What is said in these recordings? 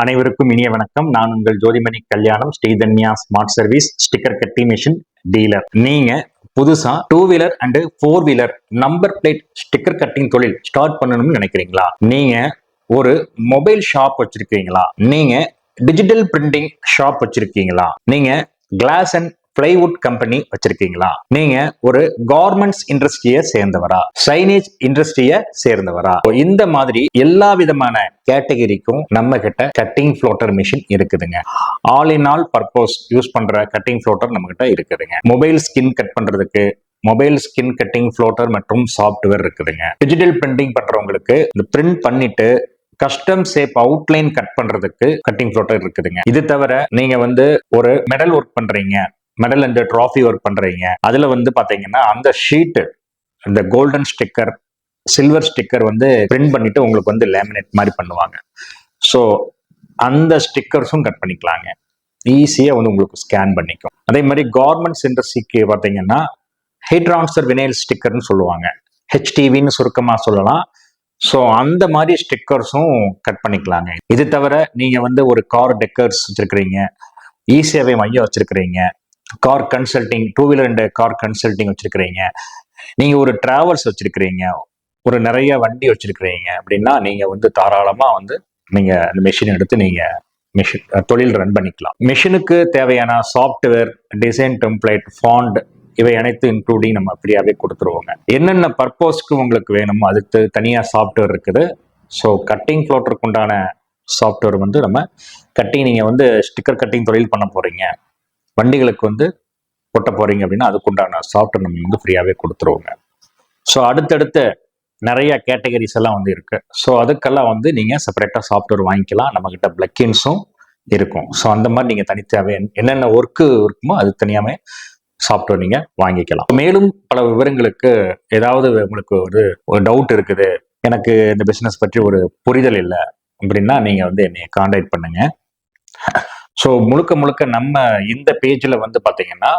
அனைவருக்கும் இனிய வணக்கம். நான் உங்கள் Jothimani Kalyanam Sridhanya smart service sticker கட்டி மிஷின் டீலர் நீங்க புதுசா two wheeler and four wheeler number plate sticker cutting தொழில் ஸ்டார்ட் பண்ணணும்னு நினைக்கிறீங்களா? நீங்க ஒரு மொபைல் ஷாப் வச்சிருக்கீங்களா? நீங்க டிஜிட்டல் பிரிண்டிங் ஷாப் வச்சிருக்கீங்களா? நீங்க கிளாஸ் அண்ட் பிளைவுட் கம்பெனி வச்சிருக்கீங்களா? நீங்க ஒரு கார்மெண்ட்ஸ் இண்டஸ்ட்ரியை சேர்ந்தவரா? சைனேஜ் இண்டஸ்ட்ரியை சேர்ந்தவரா? இந்த மாதிரி எல்லா விதமான கேட்டகரிக்கும் நம்ம கிட்ட கட்டிங் ஃப்ளோட்டர் மிஷின் இருக்குதுங்க. All in all purpose use பண்ற கட்டிங் ஃப்ளோட்டர் நம்ம கிட்ட இருக்குதுங்க. மொபைல் ஸ்கின் கட் பண்றதுக்கு மொபைல் ஸ்கின் கட்டிங் ஃப்ளோட்டர் மற்றும் சாஃப்ட்வேர் இருக்குதுங்க. டிஜிட்டல் பிரிண்டிங் பண்றவங்களுக்கு இந்த பிரிண்ட் பண்ணிட்டு கஸ்டம் ஷேப் அவுட்லைன் கட் பண்றதுக்கு கட்டிங் ஃப்ளோட்டர் இருக்குதுங்க. இது தவிர நீங்க வந்து ஒரு மெடல் ஒர்க் பண்றீங்க. மெடல் அண்ட் ட்ராஃபி ஒர்க் பண்றீங்க. அதுல வந்து பாத்தீங்கன்னா அந்த ஷீட்டு இந்த கோல்டன் ஸ்டிக்கர் சில்வர் ஸ்டிக்கர் வந்து பிரிண்ட் பண்ணிட்டு உங்களுக்கு வந்து லேமினேட் மாதிரி பண்ணுவாங்க. ஸோ அந்த ஸ்டிக்கர்ஸும் கட் பண்ணிக்கலாங்க. ஈஸியாக வந்து உங்களுக்கு ஸ்கேன் பண்ணிக்கும். அதே மாதிரி கார்மெண்ட்ஸ் இண்டஸ்ட்ரிக்கு பார்த்தீங்கன்னா ஹீட் ட்ரான்ஸ்ஃபர் வினைல் ஸ்டிக்கர்னு சொல்லுவாங்க. ஹெச்டிவின்னு சுருக்கமாக சொல்லலாம். ஸோ அந்த மாதிரி ஸ்டிக்கர்ஸும் கட் பண்ணிக்கலாங்க. இது தவிர நீங்கள் வந்து ஒரு கார் டெக்கர்ஸ் வச்சிருக்கிறீங்க. இ சேவை மையம் வச்சுருக்கிறீங்க. Car consulting two wheeler and car consulting வச்சிருக்கிறீங்க. நீங்க ஒரு டிராவல்ஸ் வச்சிருக்கிறீங்க. ஒரு நிறைய வண்டி வச்சிருக்கிறீங்க. அப்படின்னா நீங்க வந்து தாராளமா வந்து நீங்க அந்த மிஷின் எடுத்து நீங்க மிஷின் தொழில் ரன் பண்ணிக்கலாம். மிஷினுக்கு தேவையான சாஃப்ட்வேர் டிசைன் டெம்ப்ளேட் ஃபாண்ட் இவை அனைத்து இன்க்ளூடிங் நம்ம ஃப்ரீயாகவே கொடுத்துருவோங்க. என்னென்ன பர்பஸ்க்கு உங்களுக்கு வேணுமோ அதுக்கு தனியாக சாஃப்ட்வேர் இருக்குது. ஸோ கட்டிங் ஃப்ளோட்டருக்கு உண்டான சாஃப்ட்வேர் வந்து நம்ம கட்டிங் நீங்கள் வந்து ஸ்டிக்கர் கட்டிங் தொழில் பண்ண போகிறீங்க வண்டிகளுக்கு வந்து கொட்ட போறீங்க அப்படின்னா அதுக்குண்டான சாஃப்ட்வேர் நம்ம வந்து ஃப்ரீயாகவே கொடுத்துருவோங்க. ஸோ அடுத்தடுத்த நிறைய கேட்டகரிஸ் எல்லாம் வந்து இருக்கு. ஸோ அதுக்கெல்லாம் வந்து நீங்க செப்பரேட்டா சாஃப்ட்வேர் வாங்கிக்கலாம். நம்ம கிட்ட பிளக்கின்ஸும் இருக்கும். ஸோ அந்த மாதிரி நீங்க தனித்தாவே என்னென்ன ஒர்க்கு இருக்குமோ அது தனியாகவே சாஃப்ட்வேர் நீங்க வாங்கிக்கலாம். மேலும் பல விவரங்களுக்கு ஏதாவது உங்களுக்கு ஒரு ஒரு டவுட் இருக்குது எனக்கு இந்த பிசினஸ் பற்றி ஒரு புரிதல் இல்லை அப்படின்னா நீங்க வந்து என்னை கான்டாக்ட் பண்ணுங்க. ஸோ முழுக்க முழுக்க நம்ம இந்த பேஜில் வந்து பார்த்தீங்கன்னா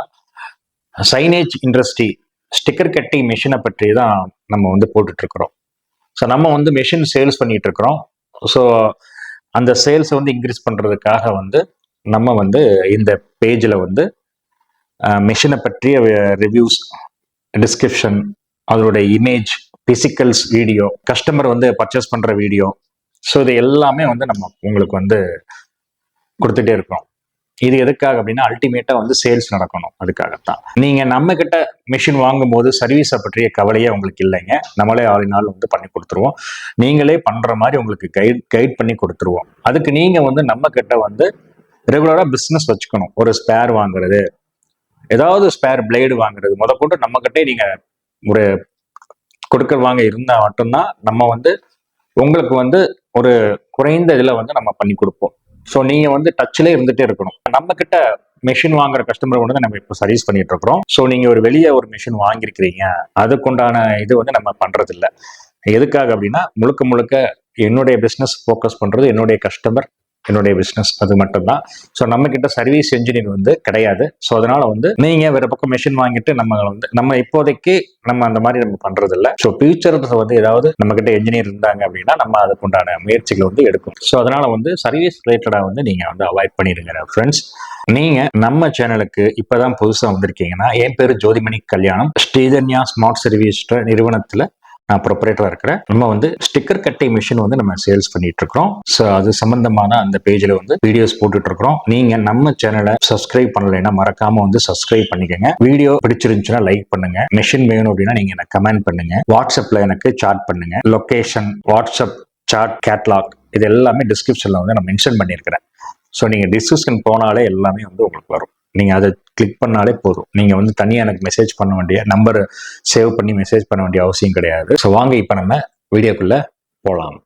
சைனேஜ் இண்டஸ்ட்ரி ஸ்டிக்கர் கட்டி மிஷினை பற்றி தான் நம்ம வந்து போட்டுட்டு இருக்கிறோம் ஸோ நம்ம வந்து மிஷின் சேல்ஸ் பண்ணிகிட்டு இருக்கிறோம் ஸோ அந்த சேல்ஸை வந்து இன்க்ரீஸ் பண்ணுறதுக்காக வந்து நம்ம வந்து இந்த பேஜில் வந்து மிஷினை பற்றிய ரிவ்யூஸ் டிஸ்கிரிப்ஷன் அதோடைய இமேஜ் பிசிக்கல்ஸ் வீடியோ கஸ்டமர் வந்து பர்ச்சேஸ் பண்ணுற வீடியோ ஸோ இது எல்லாமே வந்து நம்ம உங்களுக்கு வந்து கொடுத்துட்டே இருக்கிறோம் இது எதுக்காக அப்படின்னா அல்டிமேட்டா வந்து சேல்ஸ் நடக்கணும். அதுக்காகத்தான். நீங்க நம்ம கிட்ட மிஷின் வாங்கும் போது சர்வீஸை பற்றிய கவலையே உங்களுக்கு இல்லைங்க. நம்மளே ஆள் நாள் வந்து பண்ணி கொடுத்துருவோம். நீங்களே பண்ற மாதிரி உங்களுக்கு கைட் கைட் பண்ணி கொடுத்துருவோம். அதுக்கு நீங்க வந்து நம்ம கிட்ட வந்து ரெகுலரா பிஸ்னஸ் வச்சுக்கணும். ஒரு ஸ்பேர் வாங்குறது ஏதாவது ஸ்பேர் பிளேடு வாங்குறது முத கொண்டு நம்ம கிட்டே நீங்க ஒரு கொடுக்கல் வாங்க இருந்தா மட்டும்தான் நம்ம வந்து உங்களுக்கு வந்து ஒரு குறைந்த இதுல வந்து நம்ம பண்ணி கொடுப்போம். ஸோ நீங்கள் வந்து டச்சிலே இருந்துகிட்டே இருக்கணும். நம்ம கிட்ட மெஷின் வாங்குற கஸ்டமர் வந்து நம்ம இப்போ சர்வீஸ் பண்ணிட்டு இருக்கிறோம். ஸோ நீங்கள் ஒரு வெளியே ஒரு மிஷின் வாங்கியிருக்கிறீங்க அதுக்குண்டான இது வந்து நம்ம பண்ணுறதில்ல எதுக்காக அப்படின்னா முழுக்க முழுக்க என்னுடைய பிஸ்னஸ் ஃபோக்கஸ் பண்ணுறது என்னுடைய கஸ்டமர் என்னுடைய பிஸ்னஸ் அது மட்டும்தான். ஸோ நம்ம கிட்ட சர்வீஸ் என்ஜினியர் வந்து கிடையாது. ஸோ அதனால வந்து நீங்க வேற பக்கம் மிஷின் வாங்கிட்டு நம்ம வந்து நம்ம இப்போதைக்கு நம்ம அந்த மாதிரி நம்ம பண்றது இல்லை ஸோ ஃபியூச்சர் வந்து ஏதாவது நம்ம கிட்ட என்ஜினியர் இருந்தாங்க அப்படின்னா நம்ம அதுக்குண்டான முயற்சிகள் வந்து எடுக்கும். ஸோ அதனால வந்து சர்வீஸ் ரிலேட்டடா வந்து நீங்க வந்து அவாய்ட் பண்ணிடுங்க ஃப்ரெண்ட்ஸ் நீங்க நம்ம சேனலுக்கு இப்பதான் புதுசா வந்திருக்கீங்கன்னா என் பேரு ஜோதிமணி கல்யாணம். ஸ்ரீதன்யா ஸ்மார்ட் சர்வீஸ் நிறுவனத்துல நான் ப்ரொப்பரேட்டராக இருக்கிறேன். நம்ம வந்து ஸ்டிக்கர் கட்டை மிஷின் வந்து நம்ம சேல்ஸ் பண்ணிட்டு இருக்கிறோம் ஸோ அது சம்பந்தமான அந்த பேஜில் வந்து வீடியோஸ் போட்டுட்டு இருக்கிறோம் நீங்க நம்ம சேனலை சப்ஸ்கிரைப் பண்ணலைன்னா மறக்காம வந்து சப்ஸ்கிரைப் பண்ணிக்கோங்க. வீடியோ பிடிச்சிருந்துச்சுன்னா லைக் பண்ணுங்க. மிஷின் வேணும் அப்படின்னா நீங்க எனக்கு கமெண்ட் பண்ணுங்க. வாட்ஸ்அப்ல எனக்கு சாட் பண்ணுங்க. லொக்கேஷன் வாட்ஸ்அப் சாட் கேட்லாக் இது எல்லாமே டிஸ்கிரிப்ஷன்ல வந்து நான் மென்ஷன் பண்ணியிருக்கிறேன். ஸோ நீங்க டிஸ்கிரிப்ஷன் போனாலே எல்லாமே வந்து உங்களுக்கு வரும். நீங்கள் அதை கிளிக் பண்ணாலே போதும். நீங்கள் வந்து தனியாக எனக்கு மெசேஜ் பண்ண வேண்டிய நம்பர் சேவ் பண்ணி மெசேஜ் பண்ண வேண்டிய அவசியம் கிடையாது. ஸோ வாங்க இப்போ நம்ம வீடியோக்குள்ளே போகலாம்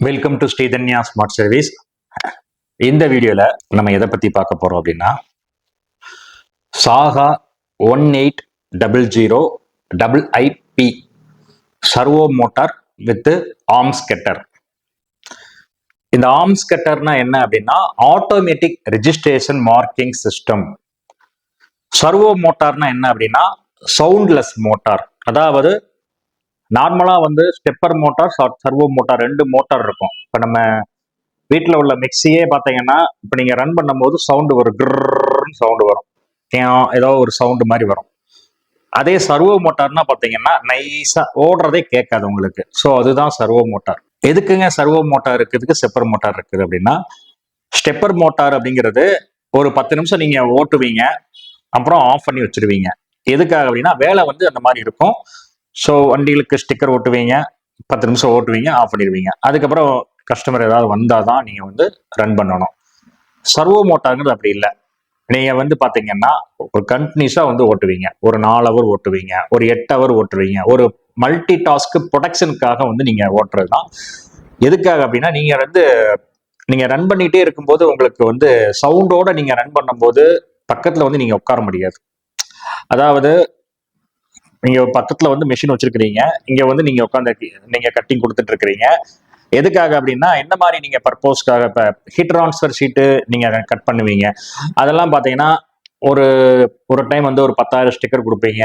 welcome to Sridhanya smart service இந்த வீடியோல நம்ம எதை பத்தி பார்க்க போறோம் அப்படின்னா Saga one eight double zero double IP servo motor with ARMS cutter இந்த ஆர்ம்ஸ் கெட்டர்னா என்ன அப்படின்னா automatic registration marking system servo மோட்டார்னா என்ன அப்படின்னா சவுண்ட்லெஸ் மோட்டார். அதாவது நார்மலாக வந்து ஸ்டெப்பர் மோட்டார் சர்வோ மோட்டார் ரெண்டு மோட்டார் இருக்கும். இப்போ நம்ம வீட்டில் உள்ள மிக்சியே பார்த்தீங்கன்னா இப்போ நீங்கள் ரன் பண்ணும்போது சவுண்டு வரும் கிர்ன்னு சவுண்டு வரும். ஏதோ ஒரு சவுண்டு மாதிரி வரும். அதே சர்வோ மோட்டார்னா பார்த்தீங்கன்னா நைஸாக ஓடுறதே கேட்காது உங்களுக்கு. ஸோ அதுதான் சர்வோ மோட்டார் எதுக்குங்க சர்வோ மோட்டார் இருக்கிறதுக்கு ஸ்டெப்பர் மோட்டார் இருக்குது அப்படின்னா ஸ்டெப்பர் மோட்டார் அப்படிங்கிறது ஒரு பத்து நிமிஷம் நீங்கள் ஓட்டுவீங்க அப்புறம் ஆஃப் பண்ணி வச்சிருவீங்க. எதுக்காக அப்படின்னா வேலை வந்து அந்த மாதிரி இருக்கும். ஸோ வண்டிகளுக்கு ஸ்டிக்கர் ஓட்டுவீங்க. பத்து நிமிஷம் ஓட்டுவீங்க ஆஃப் பண்ணிடுவீங்க. அதுக்கப்புறம் கஸ்டமர் ஏதாவது வந்தால் தான் நீங்கள் வந்து ரன் பண்ணணும். சர்வோ மோட்டாருங்கிறது அப்படி இல்லை. நீங்கள் வந்து பார்த்தீங்கன்னா ஒரு கண்டினியூஸாக வந்து ஓட்டுவீங்க. ஒரு நாலு ஹவர் ஓட்டுவீங்க ஒரு எட்டு ஹவர் ஓட்டுவீங்க. ஒரு மல்டி டாஸ்க் ப்ரொடக்ஷனுக்காக வந்து நீங்கள் ஓட்டுறது தான் எதுக்காக அப்படின்னா நீங்கள் வந்து நீங்கள் ரன் பண்ணிகிட்டே இருக்கும்போது உங்களுக்கு வந்து சவுண்டோட நீங்கள் ரன் பண்ணும்போது பக்கத்தில் வந்து நீங்கள் உட்கார முடியாது. அதாவது நீங்க பக்கத்துல வந்து மிஷின் வச்சிருக்கிறீங்க. இங்க வந்து நீங்க உட்காந்து நீங்க கட்டிங் கொடுத்துட்டு இருக்கிறீங்க எதுக்காக அப்படின்னா என்ன மாதிரி நீங்க பர்போஸ்க்காக இப்ப ஹீட் ட்ரான்ஸ்ஃபர் ஷீட்டு நீங்க கட் பண்ணுவீங்க. அதெல்லாம் பாத்தீங்கன்னா ஒரு ஒரு டைம் வந்து ஒரு பத்தாயிரம் ஸ்டிக்கர் கொடுப்பீங்க.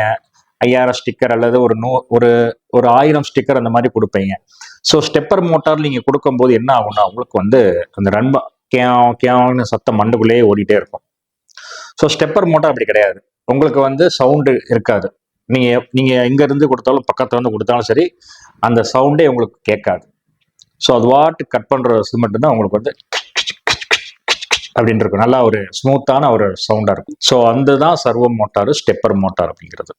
ஐயாயிரம் ஸ்டிக்கர் அல்லது ஒரு நூ ஒரு ஒரு ஆயிரம் ஸ்டிக்கர் அந்த மாதிரி கொடுப்பீங்க. ஸோ ஸ்டெப்பர் மோட்டார் நீங்க கொடுக்கும்போது என்ன ஆகும்னா உங்களுக்கு வந்து அந்த ரன் கேவ் கேவ்னு சத்தம் மண்டுக்குள்ளேயே ஓடிட்டே இருக்கும். ஸோ ஸ்டெப்பர் மோட்டார் அப்படி கிடையாது. உங்களுக்கு வந்து சவுண்டு இருக்காது. நீங்கள் நீங்கள் எங்கேருந்து கொடுத்தாலும் பக்கத்தில் இருந்து கொடுத்தாலும் சரி அந்த சவுண்டே உங்களுக்கு கேட்காது. ஸோ அது வாட்டு கட் பண்ணுற இது மட்டும்தான் உங்களுக்கு வந்து அப்படின்னு இருக்கும். நல்லா ஒரு ஸ்மூத்தான ஒரு சவுண்டாக இருக்கும். ஸோ அந்த தான் சர்வோ மோட்டார் ஸ்டெப்பர் மோட்டார் அப்படிங்கிறது.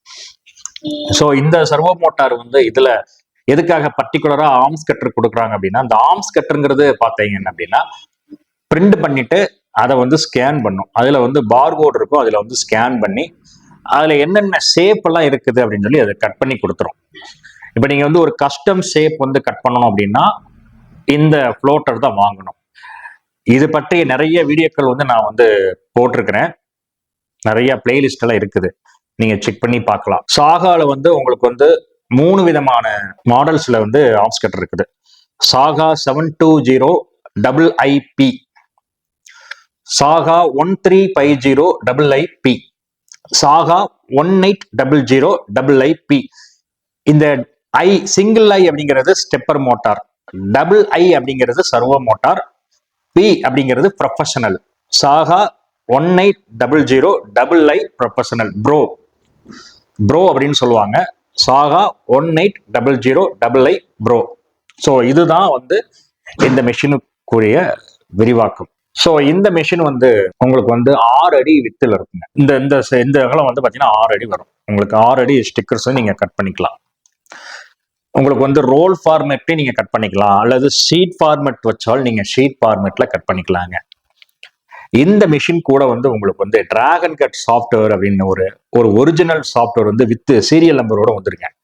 ஸோ இந்த சர்வோ மோட்டார் வந்து இதில் எதுக்காக பர்டிகுலராக ஆர்ம்ஸ் கட்டர் கொடுக்குறாங்க அப்படின்னா அந்த ஆர்ம்ஸ் கட்டருங்கிறது பார்த்தீங்க அப்படின்னா பிரிண்ட் பண்ணிட்டு அதை வந்து ஸ்கேன் பண்ணும். அதில் வந்து பார்கோட் இருக்கும். அதில் வந்து ஸ்கேன் பண்ணி அதில் என்னென்ன ஷேப் எல்லாம் இருக்குது அப்படின்னு சொல்லி அதை கட் பண்ணி கொடுத்துரும். இப்போ நீங்கள் வந்து ஒரு கஸ்டம் ஷேப் வந்து கட் பண்ணணும் அப்படின்னா இந்த ஃப்ளோட்டர் தான் வாங்கணும். இது பற்றிய நிறைய வீடியோக்கள் வந்து நான் வந்து போட்டிருக்கிறேன். நிறைய பிளேலிஸ்ட் எல்லாம் இருக்குது. நீங்கள் செக் பண்ணி பார்க்கலாம். சாகால வந்து உங்களுக்கு வந்து மூணு விதமான மாடல்ஸில் வந்து ஆப்ஸ்கட் இருக்குது. Saga seven two zero double IP Saga one three five zero double IP Saga one eight double zero double I P இந்த ஐ சிங்கிள் ஐ அப்படிங்கிறது ஸ்டெப்பர் மோட்டார் டபுள் ஐ அப்படிங்கிறது சர்வோ மோட்டார் பி அப்படிங்கிறது professional Saga one eight double zero double I professional pro pro அப்படின்னு சொல்லுவாங்க. Saga one eight double zero double I pro so இதுதான் வந்து இந்த மெஷினுக்குரிய விரிவாக்கம். ஸோ இந்த மிஷின் வந்து உங்களுக்கு வந்து ஆறு அடி வித்தில் இருக்குங்க. இந்த இந்த இந்த அகலம் வந்து பார்த்தீங்கன்னா ஆறு அடி வரும். உங்களுக்கு ஆறு அடி ஸ்டிக்கர்ஸ் நீங்கள் கட் பண்ணிக்கலாம். உங்களுக்கு வந்து ரோல் ஃபார்மேட்டே நீங்கள் கட் பண்ணிக்கலாம். அல்லது ஷீட் ஃபார்மேட் வச்சால் நீங்கள் ஷீட் ஃபார்மேட்டில் கட் பண்ணிக்கலாங்க. இந்த மிஷின் கூட வந்து உங்களுக்கு வந்து டிராகன் கட் சாஃப்ட்வேர் அப்படின்னு ஒரு ஒரு ஒரிஜினல் சாஃப்ட்வேர் வந்து வித் சீரியல் நம்பரோட வந்திருக்கேன்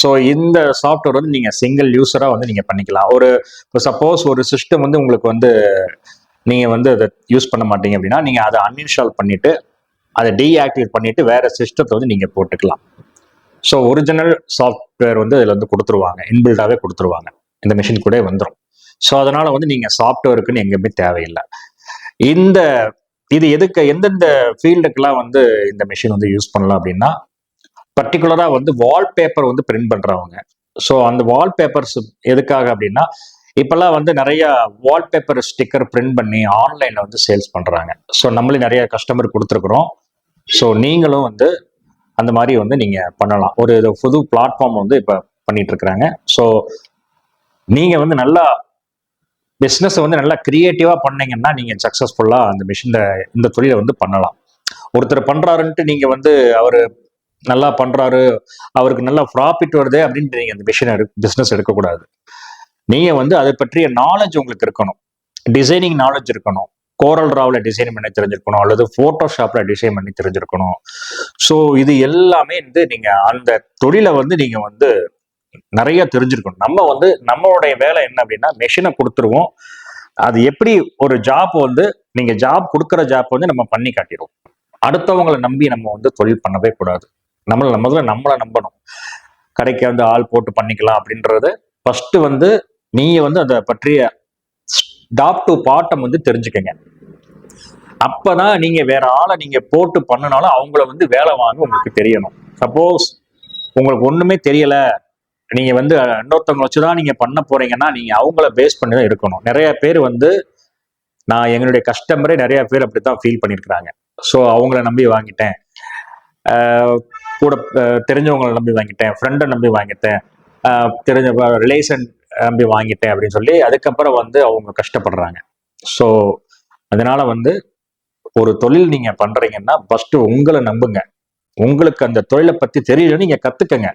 ஸோ இந்த சாஃப்ட்வேர் வந்து நீங்கள் சிங்கிள் யூஸராக வந்து நீங்கள் பண்ணிக்கலாம். ஒரு இப்போ சப்போஸ் ஒரு சிஸ்டம் வந்து உங்களுக்கு வந்து நீங்கள் வந்து அதை யூஸ் பண்ண மாட்டீங்க அப்படின்னா நீங்கள் அதை அன்இன்ஸ்டால் பண்ணிவிட்டு அதை டீஆக்டிவேட் பண்ணிவிட்டு வேறு சிஸ்டத்தை வந்து நீங்கள் போட்டுக்கலாம். ஸோ ஒரிஜினல் சாஃப்ட்வேர் வந்து இதில் வந்து கொடுத்துருவாங்க. இன்பில்டாகவே கொடுத்துருவாங்க. இந்த மிஷின் கூட வந்துடும் ஸோ அதனால் வந்து நீங்கள் சாஃப்ட்வேருக்குன்னு எங்கேயுமே தேவையில்லை. இந்த இது எதுக்கு எந்தெந்த ஃபீல்டுக்கெல்லாம் வந்து இந்த மிஷின் வந்து யூஸ் பண்ணலாம் அப்படின்னா பர்டிகுலராக வந்து வால்பேப்பர் வந்து பிரிண்ட் பண்ணுறவங்க ஸோ அந்த வால்பேப்பர்ஸ் எதுக்காக அப்படின்னா இப்பெல்லாம் வந்து நிறைய வால்பேப்பர் ஸ்டிக்கர் பிரிண்ட் பண்ணி ஆன்லைனில் வந்து சேல்ஸ் பண்ணுறாங்க ஸோ நம்மளே நிறைய கஸ்டமர் கொடுத்துருக்குறோம். ஸோ நீங்களும் வந்து அந்த மாதிரி வந்து நீங்கள் பண்ணலாம். ஒரு இது புது பிளாட்ஃபார்ம் வந்து இப்போ பண்ணிட்டு இருக்கிறாங்க ஸோ நீங்கள் வந்து நல்லா பிஸ்னஸை வந்து நல்லா க்ரியேட்டிவாக பண்ணீங்கன்னா நீங்கள் சக்ஸஸ்ஃபுல்லாக அந்த மிஷினில் இந்த தொழிலை வந்து பண்ணலாம். ஒருத்தர் பண்ணுறாருன்ட்டு நீங்கள் வந்து அவர் நல்லா பண்ணுறாரு அவருக்கு நல்லா ப்ராஃபிட் வருது அப்படின்ட்டு நீங்கள் அந்த மிஷினை பிஸ்னஸ் எடுக்கக்கூடாது. நீங்கள் வந்து அதை பற்றிய நாலேஜ் உங்களுக்கு இருக்கணும். டிசைனிங் நாலேஜ் இருக்கணும். கோரல் ராவில் டிசைன் பண்ணி தெரிஞ்சிருக்கணும். அல்லது ஃபோட்டோஷாப்பில் டிசைன் பண்ணி தெரிஞ்சிருக்கணும். ஸோ இது எல்லாமே வந்து நீங்கள் அந்த தொழிலை வந்து நீங்கள் வந்து நிறைய தெரிஞ்சிருக்கணும். நம்ம வந்து நம்மளுடைய வேலை என்ன அப்படின்னா மெஷினை கொடுத்துருவோம். அது எப்படி ஒரு ஜாப் வந்து நீங்கள் ஜாப் கொடுக்குற ஜாப் வந்து நம்ம பண்ணி காட்டிடுவோம். அடுத்தவங்களை நம்பி நம்ம வந்து தொழில் பண்ணவே கூடாது. நம்மளை முதல்ல நம்மளை நம்பணும். கடைக்கு வந்து ஆள் போட்டு பண்ணிக்கலாம் அப்படின்றது ஃபர்ஸ்ட் வந்து நீங்க வந்து அதை பற்றிய டாப் டு பாட்டம் வந்து தெரிஞ்சுக்கங்க. அப்பதான் நீங்க வேற ஆளை நீங்க போட்டு பண்ணினாலும் அவங்கள வந்து வேலை வாங்க உங்களுக்கு தெரியணும். சப்போஸ் உங்களுக்கு ஒண்ணுமே தெரியல. நீங்க வந்து இன்னொருத்தவங்களை வச்சுதான் நீங்க பண்ண போறீங்கன்னா நீங்க அவங்கள பேஸ் பண்ணி தான் இருக்கணும். நிறைய பேர் வந்து நான் எங்களுடைய கஸ்டமரே நிறைய பேர் அப்படித்தான் ஃபீல் பண்ணியிருக்கிறாங்க. ஸோ அவங்கள நம்பி வாங்கிட்டேன். கூட தெரிஞ்சவங்களை நம்பி வாங்கிட்டேன். ஃப்ரெண்டை நம்பி வாங்கிட்டேன். தெரிஞ்ச ரிலேஷன் நம்பி வாங்கிட்டேன் அப்படின்னு சொல்லி அதுக்கப்புறம் வந்து அவங்க கஷ்டப்படுறாங்க. ஸோ அதனால வந்து ஒரு தொழில் நீங்க பண்றீங்கன்னா ஃபர்ஸ்ட் உங்களை நம்புங்க. உங்களுக்கு அந்த தொழிலை பத்தி தெரியல நீங்க கத்துக்கங்க.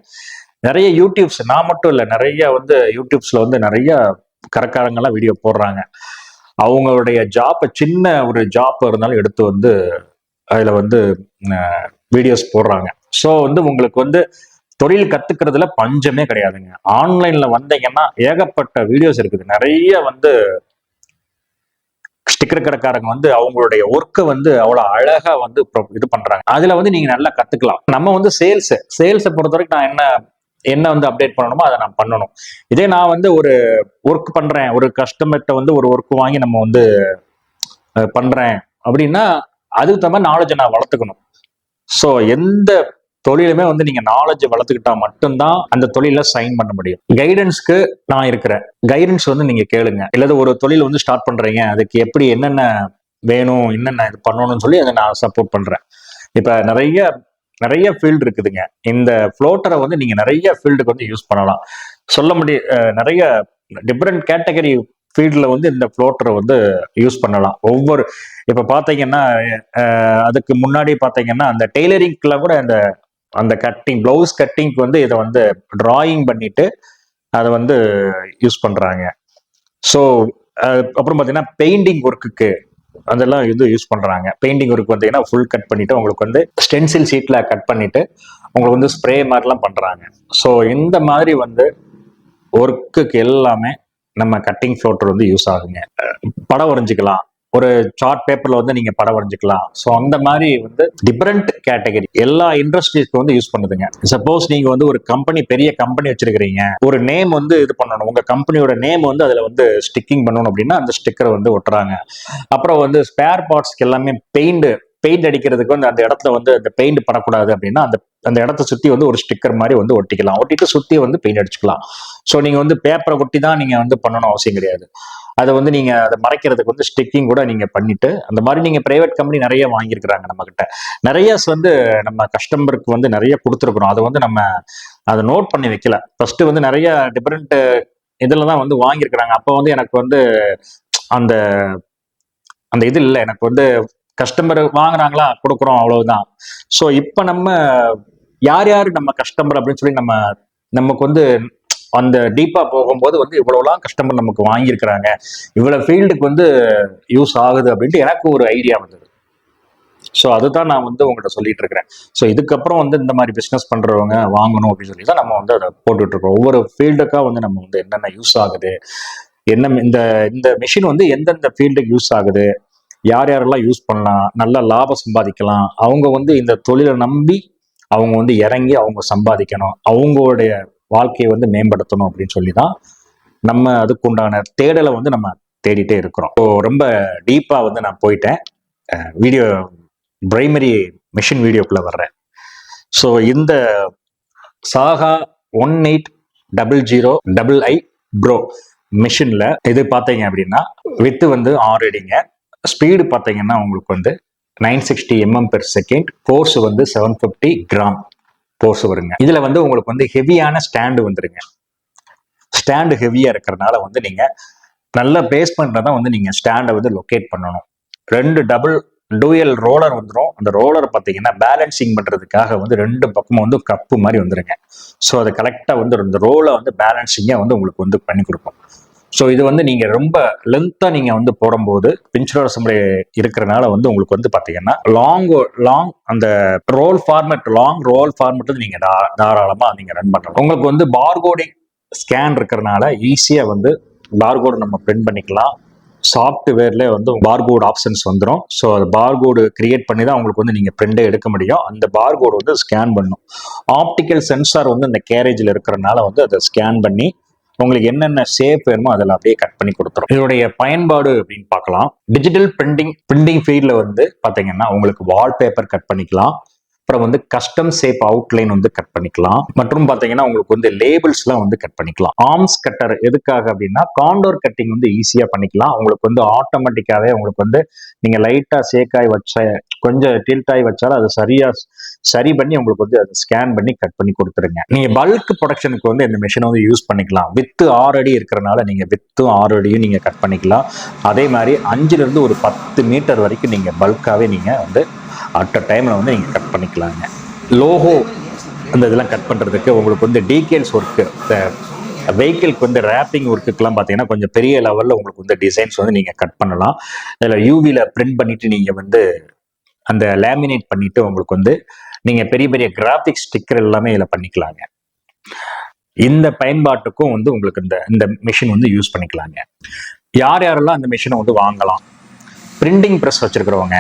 நிறைய யூடியூப்ஸ் நான் மட்டும் இல்லை நிறைய வந்து யூடியூப்ஸ்ல வந்து நிறைய கரக்காரங்கெல்லாம் வீடியோ போடுறாங்க. அவங்களுடைய ஜாப்பை சின்ன ஒரு ஜாப் இருந்தாலும் எடுத்து வந்து அதில் வந்து வீடியோஸ் போடுறாங்க. ஸோ வந்து உங்களுக்கு வந்து தொழில் கத்துக்கிறதுல பஞ்சமே கிடையாதுங்க. ஆன்லைன்ல வந்தீங்கன்னா ஏகப்பட்ட வீடியோஸ் இருக்குது. நிறைய வந்து ஸ்டிக்கர் கடைக்காரங்க வந்து அவங்களுடைய ஒர்க்கை வந்து அவ்வளோ அழகா வந்து இது பண்றாங்க. அதுல வந்து நீங்க நல்லா கத்துக்கலாம். நம்ம வந்து சேல்ஸ் சேல்ஸை பொறுத்த வரைக்கும் நான் என்ன என்ன வந்து அப்டேட் பண்ணணுமோ அதை நான் பண்ணணும். இதே நான் வந்து ஒரு ஒர்க் பண்றேன். ஒரு கஸ்டமர்கிட்ட வந்து ஒரு ஒர்க் வாங்கி நம்ம வந்து பண்றேன். அப்படின்னா அதுக்கு தகுந்த நாலேஜை நான் வளர்த்துக்கணும். ஸோ எந்த தொழிலுமே வந்து நீங்க நாலேஜ் வளர்த்துக்கிட்டா மட்டும்தான் அந்த தொழில சைன் பண்ண முடியும். கைடன்ஸ்க்கு நான் இருக்கிறேன். கைடன்ஸ் வந்து நீங்க கேளுங்க. இல்லாத ஒரு தொழில் வந்து ஸ்டார்ட் பண்றீங்க. அதுக்கு எப்படி என்னென்ன வேணும் என்னென்ன இது பண்ணணும்னு சொல்லி அதை நான் சப்போர்ட் பண்றேன். இப்ப நிறைய நிறைய ஃபீல்டு இருக்குதுங்க. இந்த ஃப்ளோட்டரை வந்து நீங்க நிறைய ஃபீல்டுக்கு வந்து யூஸ் பண்ணலாம். சொல்ல முடிய நிறைய டிஃப்ரெண்ட் கேட்டகரி ஃபீல்டில் வந்து இந்த ஃப்ளோட்டரை வந்து யூஸ் பண்ணலாம். ஒவ்வொரு இப்போ பார்த்தீங்கன்னா அதுக்கு முன்னாடி பார்த்தீங்கன்னா அந்த டெய்லரிங்கில் கூட அந்த அந்த கட்டிங் ப்ளவுஸ் கட்டிங்க்கு வந்து இதை வந்து டிராயிங் பண்ணிட்டு அதை வந்து யூஸ் பண்ணுறாங்க ஸோ அப்புறம் பார்த்தீங்கன்னா பெயிண்டிங் ஒர்க்குக்கு அதெல்லாம் இது யூஸ் பண்ணுறாங்க பெயிண்டிங் ஒர்க் வந்தீங்கன்னா ஃபுல் கட் பண்ணிட்டு உங்களுக்கு வந்து ஸ்டென்சில் ஷீட்ல கட் பண்ணிட்டு உங்களுக்கு வந்து ஸ்ப்ரே மாதிரிலாம் பண்ணுறாங்க ஸோ இந்த மாதிரி வந்து ஒர்க்குக்கு எல்லாமே நம்ம கட்டிங் ஃப்ளோட்டர் வந்து யூஸ் ஆகுங்க. படம் வரைஞ்சிக்கலாம். ஒரு சார்ட் பேப்பர்ல வந்து நீங்க படம் வரைஞ்சிக்கலாம். ஸோ அந்த மாதிரி வந்து டிஃப்ரெண்ட் கேட்டகரி எல்லா இண்டஸ்ட்ரீஸ்க்கு வந்து யூஸ் பண்ணுதுங்க. சப்போஸ் நீங்க வந்து ஒரு கம்பெனி பெரிய கம்பெனி வச்சிருக்கிறீங்க. ஒரு நேம் வந்து இது பண்ணணும். உங்க கம்பெனியோட நேம் வந்து அதுல வந்து ஸ்டிக்கிங் பண்ணணும் அப்படின்னா அந்த ஸ்டிக்கரை வந்து ஒட்டுறாங்க. அப்புறம் வந்து ஸ்பேர் பார்ட்ஸ்க்கு எல்லாமே பெயிண்ட் பெயிண்ட் அடிக்கிறதுக்கு வந்து அந்த இடத்துல வந்து அந்த பெயிண்ட் படக்கூடாது அப்படின்னா அந்த அந்த இடத்த சுத்தி வந்து ஒரு ஸ்டிக்கர் மாதிரி வந்து ஒட்டிக்கலாம். ஒட்டிட்டு சுத்தி வந்து பெயிண்ட் அடிச்சுக்கலாம். ஸோ நீங்க வந்து பேப்பரை ஒட்டி தான் நீங்க வந்து பண்ணணும் அவசியம் கிடையாது. அதை வந்து நீங்க அதை மறைக்கிறதுக்கு வந்து ஸ்டிக்கிங் கூட நீங்க பண்ணிட்டு அந்த மாதிரி நீங்க பிரைவேட் கம்பெனி நிறைய வாங்கியிருக்கிறாங்க நம்ம கிட்ட நிறைய வந்து நம்ம கஸ்டமருக்கு வந்து நிறைய கொடுத்துருக்குறோம். அதை வந்து நம்ம அதை நோட் பண்ணி வைக்கல. ஃபர்ஸ்ட் வந்து நிறைய டிஃப்ரெண்ட் இதில் தான் வந்து வாங்கியிருக்கிறாங்க. அப்போ வந்து எனக்கு வந்து அந்த அந்த இது இல்லை. எனக்கு வந்து கஸ்டமர் வாங்குறாங்களா? கொடுக்குறோம் அவ்வளவுதான். ஸோ இப்போ நம்ம யார் யார் நம்ம கஸ்டமர் அப்படின்னு சொல்லி நம்ம நமக்கு வந்து அந்த டீப்பா போகும்போது வந்து இவ்வளவுலாம் கஸ்டமர் நமக்கு வாங்கியிருக்கிறாங்க. இவ்வளவு ஃபீல்டுக்கு வந்து யூஸ் ஆகுது அப்படின்ட்டு எனக்கு ஒரு ஐடியா வந்தது. ஸோ அதுதான் நான் வந்து உங்கள்கிட்ட சொல்லிட்டு இருக்கிறேன். ஸோ இதுக்கப்புறம் வந்து இந்த மாதிரி பிஸ்னஸ் பண்றவங்க வாங்கணும் அப்படின்னு சொல்லி தான் நம்ம வந்து அதை போட்டுட்டு இருக்கோம். ஒவ்வொரு ஃபீல்டுக்காக வந்து நம்ம வந்து என்னென்ன யூஸ் ஆகுது? என்ன இந்த இந்த மிஷின் வந்து எந்தெந்த ஃபீல்டுக்கு யூஸ் ஆகுது? யார் யாரெல்லாம் யூஸ் பண்ணலாம் நல்ல லாபம் சம்பாதிக்கலாம் அவங்க வந்து இந்த தொழிலை நம்பி அவங்க வந்து இறங்கி அவங்க சம்பாதிக்கணும் அவங்களுடைய வாழ்க்கையை வந்து மேம்படுத்தணும் அப்படின்னு சொல்லி தான் நம்ம அதுக்குண்டான தேடலை வந்து நம்ம தேடிட்டே இருக்கிறோம். ஸோ ரொம்ப டீப்பாக வந்து நான் போயிட்டேன். வீடியோ பிரைமரி மிஷின் வீடியோக்குள்ள வர்றேன். ஸோ இந்த Saga one eight double zero double I pro மிஷினில் இது பார்த்தீங்க அப்படின்னா வித்து வந்து ஆறு அடிங்க ஸ்பீடு பார்த்தீங்கன்னா உங்களுக்கு வந்து nine sixty mm per second force வந்து செவன் ஃபிஃப்டி கிராம் கோர்ஸ் வருங்க. இதில் வந்து உங்களுக்கு வந்து ஹெவியான ஸ்டாண்டு வந்துருங்க. ஸ்டாண்டு ஹெவியாக இருக்கிறனால வந்து நீங்கள் நல்ல பேஸ்மெண்ட்டில் தான் வந்து நீங்கள் ஸ்டாண்டை வந்து லொக்கேட் பண்ணணும். ரெண்டு டபுள் டூயல் ரோலர் வந்துடும் அந்த ரோலர் பார்த்தீங்கன்னா பேலன்சிங் பண்ணுறதுக்காக வந்து ரெண்டு பக்கமும் வந்து கப்பு மாதிரி வந்துருங்க. ஸோ அதை கரெக்டாக வந்து இந்த ரோலை வந்து பேலன்சிங்காக வந்து உங்களுக்கு வந்து பண்ணி கொடுப்போம் ஸோ இது வந்து நீங்கள் ரொம்ப லென்த்தாக நீங்கள் வந்து போடும்போது பிஞ்சுலர் அசம்பிளி இருக்கிறனால வந்து உங்களுக்கு வந்து பார்த்தீங்கன்னா லாங் லாங் அந்த roll format long roll format வந்து நீங்கள் தா- தாராளமா ரன் பண்ணலாம். உங்களுக்கு வந்து பார்கோடிங் ஸ்கேன் இருக்கிறனால ஈஸியாக வந்து பார்கோடு நம்ம பிரிண்ட் பண்ணிக்கலாம். சாஃப்ட்வேர்லேயே வந்து பார்கோடு ஆப்ஷன்ஸ் வந்துடும் ஸோ அது பார்கோடு கிரியேட் பண்ணி தான் உங்களுக்கு வந்து நீங்கள் பிரிண்டே எடுக்க முடியும். அந்த பார்கோடு வந்து ஸ்கேன் பண்ணும். ஆப்டிக்கல் சென்சார் வந்து இந்த கேரேஜில் இருக்கிறனால வந்து அதை ஸ்கேன் பண்ணி உங்களுக்கு என்னென்ன ஷேப் வேணுமோ அதில் அப்படியே கட் பண்ணி கொடுத்துரும். இதோடைய பயன்பாடு அப்படின்னு பார்க்கலாம். டிஜிட்டல் பிரிண்டிங் பிரிண்டிங் ஃபீல்டில் வந்து பார்த்தீங்கன்னா உங்களுக்கு வால்பேப்பர் கட் பண்ணிக்கலாம். அப்புறம் வந்து கஸ்டம் ஷேப் அவுட்லைன் வந்து கட் பண்ணிக்கலாம். மற்றும் பார்த்தீங்கன்னா உங்களுக்கு வந்து லேபிள்ஸ்லாம் வந்து கட் பண்ணிக்கலாம். ஆர்ம்ஸ் கட்டர் எதுக்காக அப்படின்னா காண்டோர் கட்டிங் வந்து ஈஸியாக பண்ணிக்கலாம். உங்களுக்கு வந்து ஆட்டோமேட்டிக்காவே உங்களுக்கு வந்து நீங்க லைட்டா சேக்காய் வச்ச கொஞ்சம் டில்ட் ஆகி வச்சாலும் அது சரியா சரி பண்ணி உங்களுக்கு வந்து அதை ஸ்கேன் பண்ணி கட் பண்ணி கொடுத்துருங்க. நீங்க பல்க் ப்ரொடக்ஷனுக்கு வந்து இந்த மிஷினை வந்து யூஸ் பண்ணிக்கலாம். வித்து ஆறு அடி இருக்கிறனால நீங்க வித்தும் ஆறு அடியும் நீங்க கட் பண்ணிக்கலாம். அதே மாதிரி அஞ்சுல இருந்து ஒரு பத்து மீட்டர் வரைக்கும் நீங்க பல்காவே நீங்க வந்து அட் அ டைமில் வந்து நீங்கள் கட் பண்ணிக்கலாங்க. லோகோ அந்த இதெல்லாம் கட் பண்ணுறதுக்கு உங்களுக்கு வந்து டீட்டெயில்ஸ் ஒர்க்கு வெஹிக்கிள்க்கு வந்து ரேப்பிங் ஒர்க்குக்கெல்லாம் பார்த்தீங்கன்னா கொஞ்சம் பெரிய லெவலில் உங்களுக்கு வந்து டிசைன்ஸ் வந்து நீங்கள் கட் பண்ணலாம். அதில் யூவியில் பிரிண்ட் பண்ணிவிட்டு நீங்கள் வந்து அந்த லேமினேட் பண்ணிவிட்டு உங்களுக்கு வந்து நீங்கள் பெரிய பெரிய கிராஃபிக்ஸ் ஸ்டிக்கர் எல்லாமே இதில் பண்ணிக்கலாங்க. இந்த பயன்பாட்டுக்கும் வந்து உங்களுக்கு இந்த இந்த மிஷின் வந்து யூஸ் பண்ணிக்கலாங்க. யார் யாரெல்லாம் அந்த மிஷினை வந்து வாங்கலாம்? பிரிண்டிங் ப்ரெஸ் வச்சுருக்கிறவங்க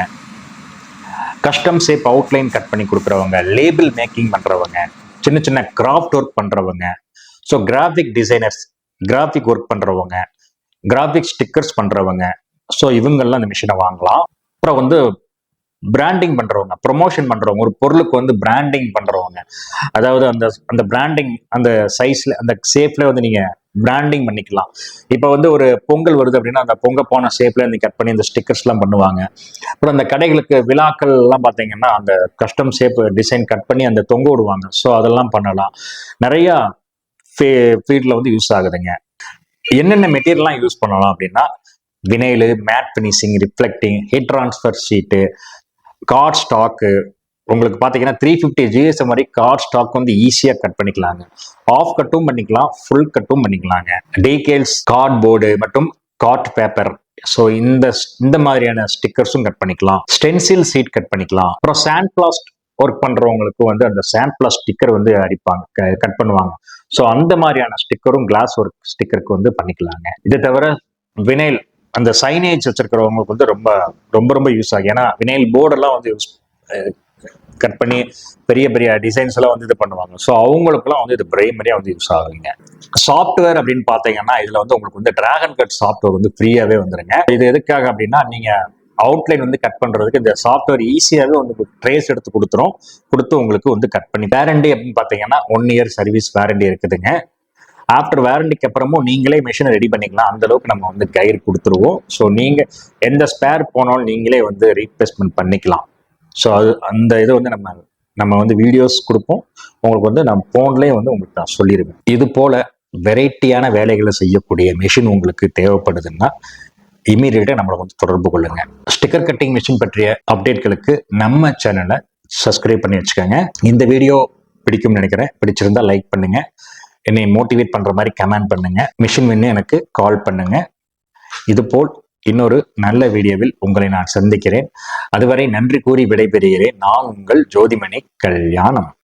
கஸ்டம் ஷேப் அவுட்லைன் கட் பண்ணி கொடுக்குறவங்க லேபிள் மேக்கிங் பண்ணுறவங்க சின்ன சின்ன கிராஃப்ட் ஒர்க் பண்ணுறவங்க so graphic designers graphic work பண்ணுறவங்க கிராஃபிக் ஸ்டிக்கர்ஸ் பண்ணுறவங்க ஸோ இவங்கெல்லாம் இந்த மிஷினை வாங்கலாம். அப்புறம் வந்து பிராண்டிங் பண்றவங்க ப்ரொமோஷன் பண்றவங்க ஒரு பொருளுக்கு வந்து பிராண்டிங் பண்றவங்க. அதாவது அந்த அந்த பிராண்டிங் அந்த சைஸ்ல அந்த ஷேப்ல வந்து நீங்க பிராண்டிங் பண்ணிக்கலாம். இப்போ வந்து ஒரு பொங்கல் வருது அப்படின்னா அந்த பொங்க போன ஷேப்ல இருந்து கட் பண்ணி இந்த ஸ்டிக்கர்ஸ் எல்லாம் பண்ணுவாங்க. அப்புறம் அந்த கடைகளுக்கு விழாக்கள் எல்லாம் பார்த்தீங்கன்னா அந்த கஸ்டம் ஷேப் டிசைன் கட் பண்ணி அந்த தொங்க விடுவாங்க. ஸோ அதெல்லாம் பண்ணலாம். நிறைய ஃபீல்டில் வந்து யூஸ் ஆகுதுங்க. என்னென்ன மெட்டீரியல்லாம் யூஸ் பண்ணலாம் அப்படின்னா vinyl matte finishing reflecting heat transfer sheet card stock உங்களுக்கு பார்த்தீங்கன்னா த்ரீ ஃபிஃப்டி ஜிஎஸ்எம் மாதிரி கார்ட் ஸ்டாக் வந்து ஈஸியாக கட் பண்ணிக்கலாங்க. ஆஃப் கட்டும் பண்ணிக்கலாம் ஃபுல் கட்டும் பண்ணிக்கலாங்க. டீகேல்ஸ் கார்ட் போர்டு மற்றும் கார்ட் பேப்பர் ஸோ இந்த இந்த மாதிரியான ஸ்டிக்கர்ஸும் கட் பண்ணிக்கலாம். ஸ்டென்சில் சீட் கட் பண்ணிக்கலாம். அப்புறம் சாண்ட் பிளாஸ்ட் ஒர்க் பண்ணுறவங்களுக்கு வந்து அந்த சாண்ட் பிளாஸ்ட் ஸ்டிக்கர் வந்து அடிப்பாங்க கட் பண்ணுவாங்க. ஸோ அந்த மாதிரியான ஸ்டிக்கரும் கிளாஸ் ஒர்க் ஸ்டிக்கருக்கு வந்து பண்ணிக்கலாங்க. இதை தவிர வினைல் அந்த சைனேஜ் வச்சிருக்கிறவங்களுக்கு வந்து ரொம்ப ரொம்ப ரொம்ப யூஸ் ஆகும். ஏன்னா வினைல் போர்டெல்லாம் வந்து யூஸ் கட் பண்ணி பெரிய பெரிய டிசைன்ஸ் எல்லாம் வந்து இது பண்ணுவாங்க. ஸோ அவங்களுக்குலாம் வந்து இது பிரைமரியாக வந்து யூஸ் ஆகுங்க சாஃப்ட்வேர் அப்படின்னு பார்த்தீங்கன்னா இதில் வந்து உங்களுக்கு வந்து டிராகன் கட் சாஃப்ட்வேர் வந்து ஃப்ரீயாகவே வந்துருங்க. இது எதுக்காக அப்படின்னா நீங்கள் அவுட்லைன் வந்து கட் பண்ணுறதுக்கு இந்த சாஃப்ட்வேர் ஈஸியாகவே வந்து ட்ரேஸ் எடுத்து கொடுத்துரும். கொடுத்து உங்களுக்கு வந்து கட் பண்ணி வேரண்டி அப்படின்னு பார்த்தீங்கன்னா ஒன் இயர் சர்வீஸ் வேரண்டி இருக்குதுங்க. ஆஃப்டர் வேரண்டிக்கு அப்புறமும் நீங்களே மிஷினை ரெடி பண்ணிக்கலாம். அந்த அளவுக்கு நம்ம வந்து கைடு கொடுத்துருவோம். ஸோ நீங்கள் எந்த ஸ்பேர் போனாலும் நீங்களே வந்து ரீப்ளேஸ்மெண்ட் பண்ணிக்கலாம். ஸோ அது அந்த இதை வந்து நம்ம நம்ம வந்து வீடியோஸ் கொடுப்போம். உங்களுக்கு வந்து நான் ஃபோன்லேயே வந்து உங்களுக்கு நான் சொல்லிடுவேன் இது போல் வெரைட்டியான வேலைகளை செய்யக்கூடிய மிஷின் உங்களுக்கு தேவைப்படுதுன்னா இமீடியட்டாக நம்மளை வந்து தொடர்பு கொள்ளுங்க. ஸ்டிக்கர் கட்டிங் மிஷின் பற்றிய அப்டேட்களுக்கு நம்ம சேனலை சப்ஸ்கிரைப் பண்ணி வச்சுக்கோங்க. இந்த வீடியோ பிடிக்கும்னு நினைக்கிறேன். பிடிச்சிருந்தா லைக் பண்ணுங்க. என்னை மோட்டிவேட் பண்ணுற மாதிரி கமெண்ட் பண்ணுங்க. மிஷின் வேணும் எனக்கு கால் பண்ணுங்க. இதுபோல் இன்னொரு நல்ல வீடியோவில் உங்களை நான் சந்திக்கிறேன். அதுவரை நன்றி கூறி விடைபெறுகிறேன். நான் உங்கள் ஜோதிமணி கல்யாணம்.